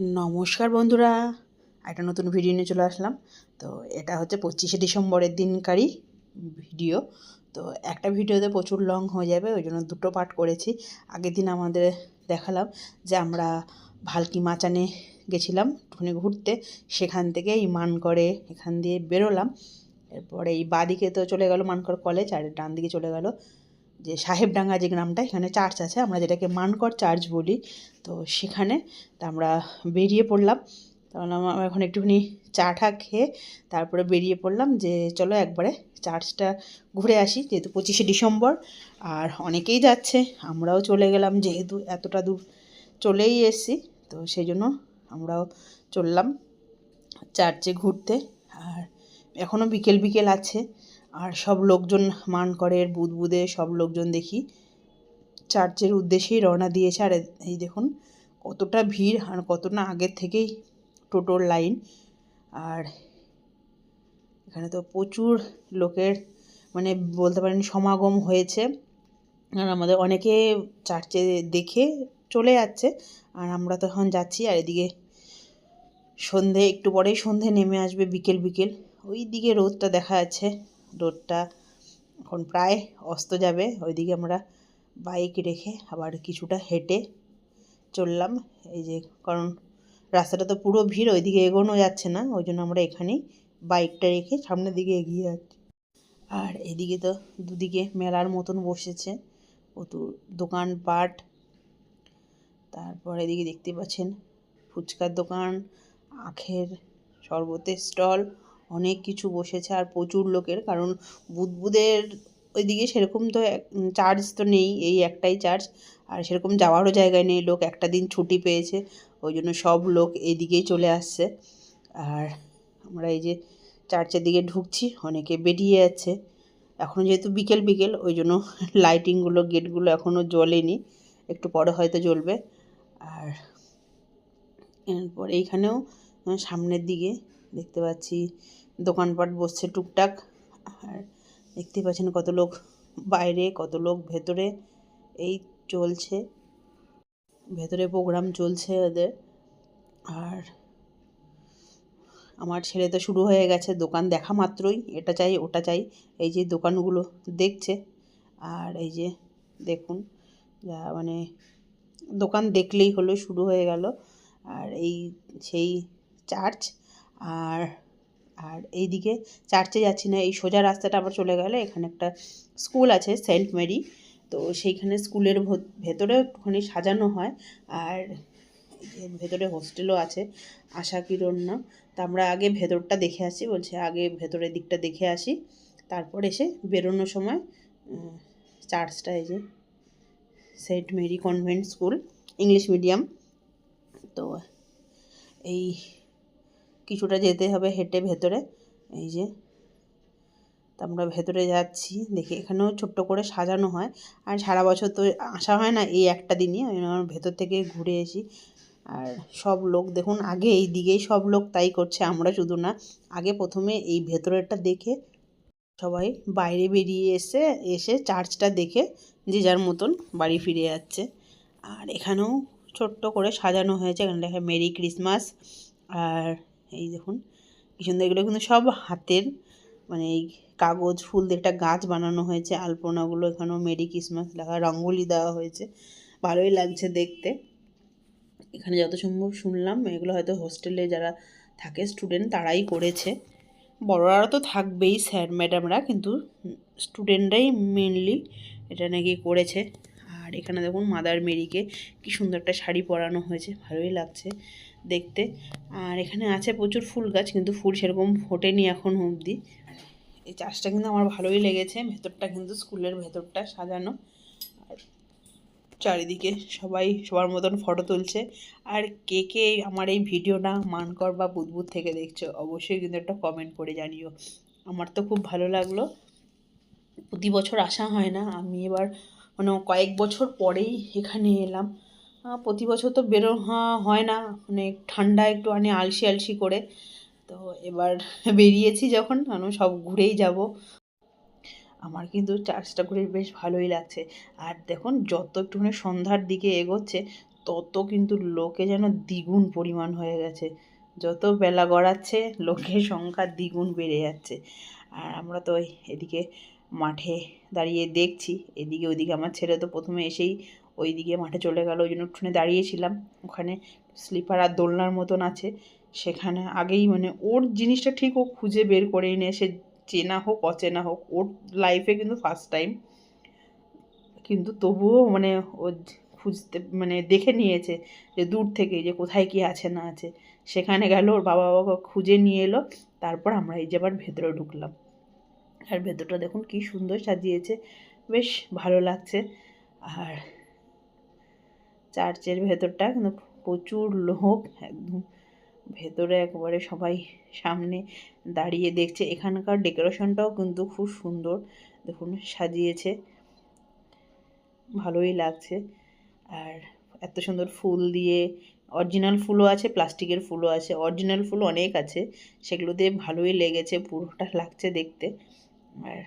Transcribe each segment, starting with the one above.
নমস্কার বন্ধুরা, একটা নতুন ভিডিও নিয়ে চলে আসলাম। তো এটা হচ্ছে পঁচিশে ডিসেম্বরের দিনকারই ভিডিও তো একটা ভিডিওতে প্রচুর লং হয়ে যাবে, ওই জন্য দুটো পার্ট করেছি। আগের দিন আমাদের দেখালাম যে আমরা ভালকি মাচানে গেছিলাম একটুখানি ঘুরতে। সেখান থেকে এই মানকরে এখান দিয়ে বেরোলাম। এরপরে এই বাদিকে তো চলে গেল মানকর কলেজ আর ডান দিকে চলে গেল যে সাহেবডাঙ্গা যে গ্রামটা, এখানে চার্চ আছে, আমরা যেটাকে মানকর চার্চ বলি। তো সেখানে তা আমরা বেরিয়ে পড়লাম। তাহলে আমরা এখন একটুখানি চা টা খেয়ে তারপরে বেরিয়ে পড়লাম যে চলো একবারে চার্চটা ঘুরে আসি, যেহেতু পঁচিশে ডিসেম্বর, আর অনেকেই যাচ্ছে, আমরাও চলে গেলাম যেহেতু এতটা দূর চলেই এসেছি। তো সেই জন্য আমরাও চললাম চার্চে ঘুরতে। আর এখনও বিকেল বিকেল আছে। আর সব লোকজন মান করে বুধে সব লোকজন দেখি। চার্চের উদ্দেশ্যেই রওনা দিয়েছে। আর এই দেখুন, কতটা ভিড় আর কতটা আগের থেকেই টোটোর লাইন। আর এখানে তো প্রচুর লোকের মানে বলতে পারেন সমাগম হয়েছে। আর আমাদের অনেকে চার্চে দেখে চলে যাচ্ছে। আর আমরা তো এখন যাচ্ছি, আর এদিকে সন্ধে, একটু পরেই সন্ধে নেমে আসবে বিকেল বিকেল। ওই দিকে রোদটা দেখা যাচ্ছে। রোদটা এখন প্রায় অস্ত যাবে। ওইদিকে আমরা বাইক রেখে আবার কিছুটা হেঁটে চললাম। এই যে, কারণ রাস্তাটা তো পুরো ভিড়, ওইদিকে এগোনো যাচ্ছে না। ওই জন্য আমরা এখানেই বাইকটা রেখে সামনের দিকে এগিয়ে যাচ্ছি। আর এদিকে তো দুদিকে মেলার মতন বসেছে। প্রচুর দোকানপাট। তারপর এদিকে দেখতে পাচ্ছেন ফুচকার দোকান, আখের শরবতের স্টল। অনেক কিছু বসেছে আর প্রচুর লোকের, কারণ বুদবুদের ওইদিকে সেরকম তো চার্জ তো নেই, এই একটাই চার্জ আর সেরকম যাওয়ারও জায়গায় নেই, লোক একটা দিন ছুটি পেয়েছে, ওই জন্য সব লোক এদিকেই চলে আসছে, আর আমরা এই যে চার্চের দিকে ঢুকছি, অনেকে বেরিয়ে যাচ্ছে এখনও যেহেতু বিকেল বিকেল, ওই জন্য লাইটিংগুলো গেটগুলো এখনও জ্বলেনি, একটু পরে হয়তো জ্বলবে, আর এরপর এইখানেও সামনের দিকে দেখতে পাচ্ছি দোকানপাট বসছে টুকটাক। আর দেখতে পাচ্ছেন কত লোক বাইরে, কত লোক ভেতরে। এই চলছে, ভেতরে প্রোগ্রাম চলছে ওদের। আর আমার ছেলে তো শুরু হয়ে গেছে, দোকান দেখা মাত্রই। এটা চাই, ওটা চাই। এই যে দোকানগুলো দেখছে। আর এই যে দেখুন, যা মানে দোকান দেখলেই হলো, শুরু হয়ে গেল। আর এই সেই চার্চ। আর আর এইদিকে চার্চে যাচ্ছি না, এই সোজা রাস্তাটা আবার চলে গেলে এখানে একটা স্কুল আছে সেন্ট মেরি। তো সেইখানে স্কুলের ভেতরে একটুখানি সাজানো হয় আর ভেতরে হোস্টেলও আছে, আশা কিরণ্য। তা আমরা আগে ভেতরটা দেখে আসি, বলছে আগে ভেতরের দিকটা দেখে আসি। তারপর এসে বেরোনোর সময় চার্চটা এই যে saint Mary convent school, English medium. তো এই কিছুটা যেতে হবে হেঁটে ভেতরে। এই যে আমরা ভেতরে যাচ্ছি। দেখি, এখানেও ছোট্ট করে সাজানো হয়। আর সারা বছর তো আসা হয় না এই একটা দিনই। ভেতর থেকে ঘুরে এসি। আর সব লোক, দেখুন, আগে এই দিকেই সব লোক তাই করছে, আমরা শুধু না। আগে প্রথমে এই ভেতরেরটা দেখে সবাই বাইরে বেরিয়ে এসে এসে চার্চটা দেখে যে যার মতন বাড়ি ফিরে যাচ্ছে। আর এখানেও ছোট্ট করে সাজানো হয়েছে। এখানে দেখা মেরি ক্রিসমাস। আর এই দেখুন কি সুন্দর এগুলো কিন্তু সব হাতের মানে এই কাগজ, ফুল দিয়ে একটা গাছ বানানো হয়েছে, আলপনাগুলো এখানেও মেরি ক্রিসমাস লেখা, রঙ্গোলি দেওয়া হয়েছে, ভালোই লাগছে দেখতে। এখানে যত সম্ভব শুনলাম, এগুলো হয়তো হোস্টেলে যারা থাকে স্টুডেন্ট তারাই করেছে। বড়রা তো থাকবেই স্যার, ম্যাডামরা, কিন্তু স্টুডেন্টরাই মেনলি এটা নাকি করেছে। আর এখানে দেখুন মাদার মেরিকে, কি সুন্দর একটা শাড়ি পরানো হয়েছে, ভালোই লাগছে। দেখতে। আর এখানে আছে প্রচুর ফুল গাছ, কিন্তু ফুল সেরকম ফোটেনি এখন অবধি। এই চাষটা কিন্তু আমার ভালোই লেগেছে, ভেতরটা কিন্তু স্কুলের ভেতরটা সাজানো। চারিদিকে সবাই সবার মতন ফটো তুলছে। আর কে কে আমার এই ভিডিওটা মানকর বা বুদবুদ থেকে দেখছ, অবশ্যই কিন্তু একটা কমেন্ট করে জানিও। আমার তো খুব ভালো লাগল। প্রতি বছর আসা হয় না, আমি এবার মানে কয়েক বছর পরেই এখানে এলাম। প্রতি বছর তো বেরো, হয় না। মানে ঠান্ডা একটু মানে আলসি আলসি করে। তো এবার বেরিয়েছি যখন, আমি সব ঘুরেই যাব। আমার কিন্তু চার্চটা ঘুরে বেশ ভালোই লাগছে। আর দেখুন, যত একটুখানি সন্ধ্যার দিকে এগোচ্ছে, তত কিন্তু লোকে যেন দ্বিগুণ পরিমাণ হয়ে গেছে। যত বেলা গড়াচ্ছে, লোকের সংখ্যা দ্বিগুণ বেড়ে যাচ্ছে। আর আমরা তো এদিকে মাঠে দাঁড়িয়ে দেখছি। এদিকে, ওদিকে আমার ছেলে তো প্রথমে এসেই ওইদিকে মাঠে চলে গেল, ওই জন্য একটুখানি দাঁড়িয়েছিলাম। ওখানে স্লিপার আর দোলনার মতন আছে। সেখানে আগেই মানে ওর জিনিসটা ঠিক ও খুঁজে বের করে এনে সে চেনা হোক, অচেনা হোক, ওর লাইফে কিন্তু ফার্স্ট টাইম কিন্তু তবুও মানে ও খুঁজতে মানে দেখে নিয়েছে যে দূর থেকে যে কোথায় কি আছে না আছে। সেখানে গেল, ওর বাবা বাবা খুঁজে নিয়ে এলো, তারপর আমরা এই যে আবার ভেতরে ঢুকলাম। আর ভেতরটা দেখুন কি সুন্দর সাজিয়েছে, বেশ ভালো লাগছে। আর চার্চের ভেতরটা কিন্তু প্রচুর লোক একদম। ভেতরে একবারে সবাই সামনে দাঁড়িয়ে দেখছে। এখানকার ডেকোরেশনটাও কিন্তু খুব সুন্দর। দেখুন, সাজিয়েছে। ভালোই লাগছে। আর এত সুন্দর ফুল দিয়ে অরিজিনাল ফুলও আছে, প্লাস্টিকের ফুলও আছে। অরিজিনাল ফুল অনেক আছে। সেগুলো দিয়ে ভালোই লেগেছে, পুরোটা লাগছে দেখতে। আর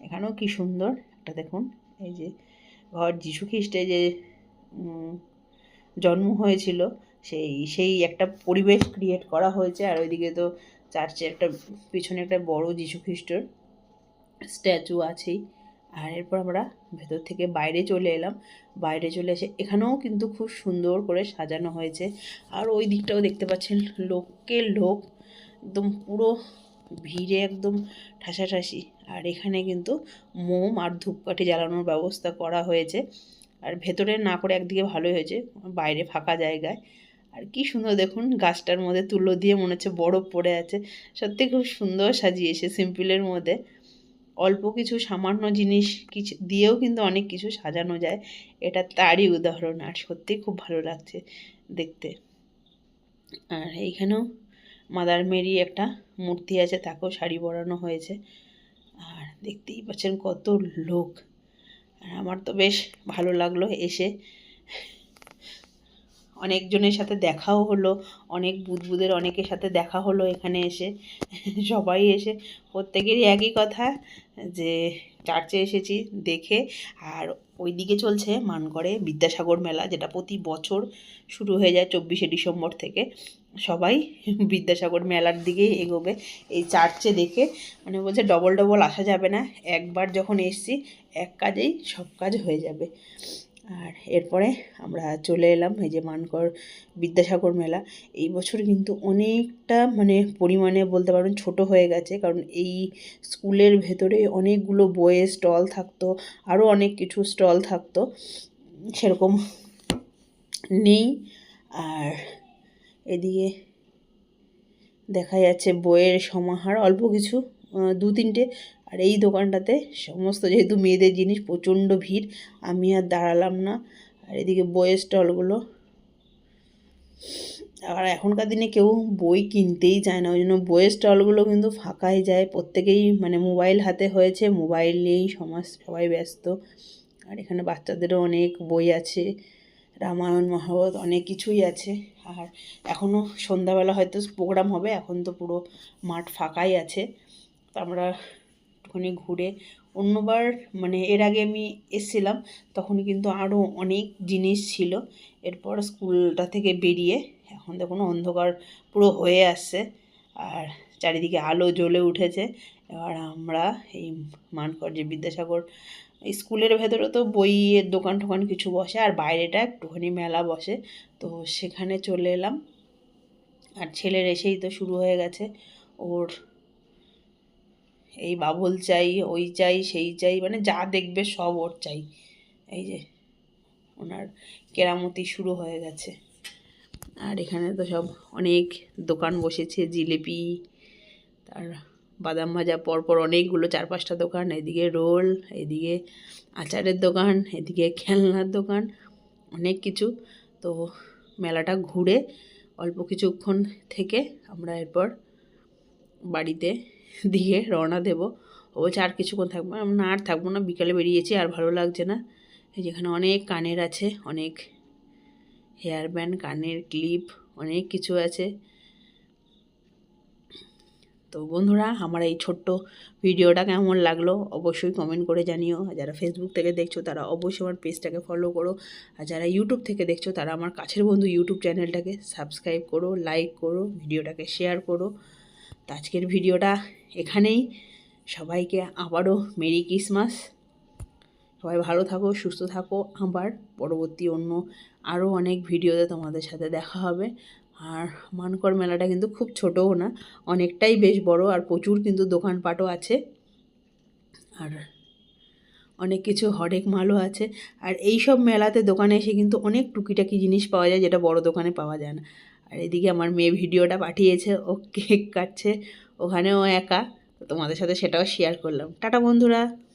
এখানেও কি সুন্দর। একটা দেখুন, এই যে ঘর, যিশু খ্রিস্টে যে জন্ম হয়েছিল। সেই সেই একটা পরিবেশ ক্রিয়েট করা হয়েছে। আর ওইদিকে তো চার্চে একটা, পিছনে একটা বড় যিশু খ্রিস্টর স্ট্যাচু আছেই। আর এরপর আমরা ভেতর থেকে বাইরে চলে এলাম। বাইরে চলে এসে এখানেও কিন্তু খুব সুন্দর করে সাজানো হয়েছে। আর ওই দিকটাও দেখতে পাচ্ছেন, লোককে লোক, একদম পুরো ভিড়ে একদম ঠাসাঠাসি। আর এখানে কিন্তু মোম আর ধূপকাঠি জ্বালানোর ব্যবস্থা করা হয়েছে। আর ভেতরে না করে একদিকে ভালোই হয়েছে, বাইরে ফাঁকা জায়গায়। আর কি সুন্দর দেখুন, গাছটার মধ্যে তুলো দিয়ে মনে হচ্ছে বরফ পড়ে আছে। সত্যি খুব সুন্দর সাজিয়েছে সিম্পলের মধ্যে। অল্প কিছু সামান্য জিনিস কিছু দিয়েও কিন্তু অনেক কিছু সাজানো যায়। এটা তারই উদাহরণ আর সত্যিই খুব ভালো লাগছে দেখতে। আর এইখানেও মাদার মেরি একটা মূর্তি আছে, তাকেও শাড়ি পরানো হয়েছে। আর দেখতেই পাচ্ছেন কত লোক। আমার তো বেশ ভালো লাগল এসে। অনেকজনের সাথে দেখাও হলো, অনেক বুদবুদের অনেকের সাথে দেখা হলো এখানে এসে। সবাই এসে, প্রত্যেকেরই একই কথা, যে চার্চে এসেছি দেখে। আর ওই দিকে চলছে মানকরে বিদ্যাসাগর মেলা, যেটা প্রতি বছর শুরু হয়ে যায় চব্বিশে ডিসেম্বর থেকে। সবাই বিদ্যাসাগর মেলার দিকেই এগোবে। এই চার্চে দেখে মানে বলছে ডবল ডবল আসা যাবে না। একবার যখন এসছি, এক কাজেই সব কাজ হয়ে যাবে। আর এরপরে আমরা চলে এলাম এই যে মানকর বিদ্যাসাগর মেলা। এই বছর কিন্তু অনেকটা মানে পরিমাণে বলতে পারবেন ছোট হয়ে গেছে। কারণ এই স্কুলের ভেতরে অনেকগুলো বইয়ের স্টল থাকতো আরও অনেক কিছু স্টল থাকতো। সেরকম নেই। আর এদিকে দেখা যাচ্ছে বইয়ের সমাহার, অল্প কিছু দু তিনটে। আর এই দোকানটাতে সমস্ত যেহেতু মেয়েদের জিনিস, প্রচণ্ড ভিড়, আমি আর দাঁড়ালাম না। আর এদিকে বইয়ের স্টলগুলো। আর এখনকার দিনে কেউ বই কিনতেই চায় না, ওই জন্য বইয়ের স্টলগুলো কিন্তু ফাঁকাই যায়। প্রত্যেকেই মানে মোবাইল হাতে হয়েছে, মোবাইল নিয়েই সমাজ, সবাই ব্যস্ত। আর এখানে বাচ্চাদেরও অনেক বই আছে, রামায়ণ, মহাভারত অনেক কিছুই আছে। আর এখনও সন্ধ্যাবেলা হয়তো প্রোগ্রাম হবে, এখন তো পুরো মাঠ ফাঁকাই আছে। তো আমরা একটুখানি ঘুরে অন্যবার মানে এর আগে আমি এসছিলাম, তখন কিন্তু আরও অনেক জিনিস ছিল। এরপর স্কুলটা থেকে বেরিয়ে এখন দেখুন অন্ধকার পুরো হয়ে আসছে আর চারিদিকে আলো জ্বলে উঠেছে। এবার আমরা এই মানকর যে বিদ্যাসাগর স্কুলের ভেতরে তো বইয়ের দোকান টোকান কিছু বসে, আর বাইরেটা একটুখানি মেলা বসে। তো সেখানে চলে এলাম। আর ছেলের এসেই তো শুরু হয়ে গেছে। ওর এই বাবল চাই, ওই চাই, সেই চাই মানে যা দেখবে সব ওর চাই। এই যে ওনার কেরামতি শুরু হয়ে গেছে। আর এখানে তো সব অনেক দোকান বসেছে, জিলিপি, তার বাদাম ভাজা পরপর অনেকগুলো চার পাঁচটা দোকান, এদিকে রোল, এদিকে আচারের দোকান, এদিকে খেলনার দোকান, অনেক কিছু। তো মেলাটা ঘুরে অল্প কিছুক্ষণ থেকে আমরা এরপর বাড়িতে দিয়ে রওনা দেব। ও বলছে, আর কিছুক্ষণ থাকব না। আর থাকব না, বিকালে বেরিয়েছি, আর ভালো লাগছে না। যেখানে অনেক কানের আছে, অনেক হেয়ার ব্যান্ড, কানের ক্লিপ, অনেক কিছু আছে। তো বন্ধুরা, আমার এই ছোট্ট ভিডিওটা কেমন লাগল অবশ্যই কমেন্ট করে জানিও। আর যারা ফেসবুক থেকে দেখছ, তারা অবশ্যই আমার পেজটাকে ফলো করো। আর যারা ইউটিউব থেকে দেখছ, তারা আমার কাছের বন্ধু ইউটিউব চ্যানেলটাকে সাবস্ক্রাইব করো লাইক করো, ভিডিওটাকে শেয়ার করো। তো আজকের ভিডিওটা এখানেই। সবাইকে আবারও মেরি ক্রিসমাস সবাই ভালো থাকো, সুস্থ থাকো। আবার পরবর্তী অন্য আরও অনেক ভিডিওতে তোমাদের সাথে দেখা হবে। আর মানকর মেলাটা কিন্তু খুব ছোটও না, অনেকটাই বেশ বড় আর প্রচুর কিন্তু দোকানপাটও আছে। আর অনেক কিছু হরেক মালও আছে। আর এই সব মেলাতে দোকানে এসে কিন্তু অনেক টুকিটাকি জিনিস পাওয়া যায় যেটা বড় দোকানে পাওয়া যায় না। আর এদিকে আমার মেয়ে ভিডিওটা পাঠিয়েছে, ও কেক কাটছে, ওখানেও একা তোমাদের সাথে সেটাও শেয়ার করলাম। টাটা বন্ধুরা!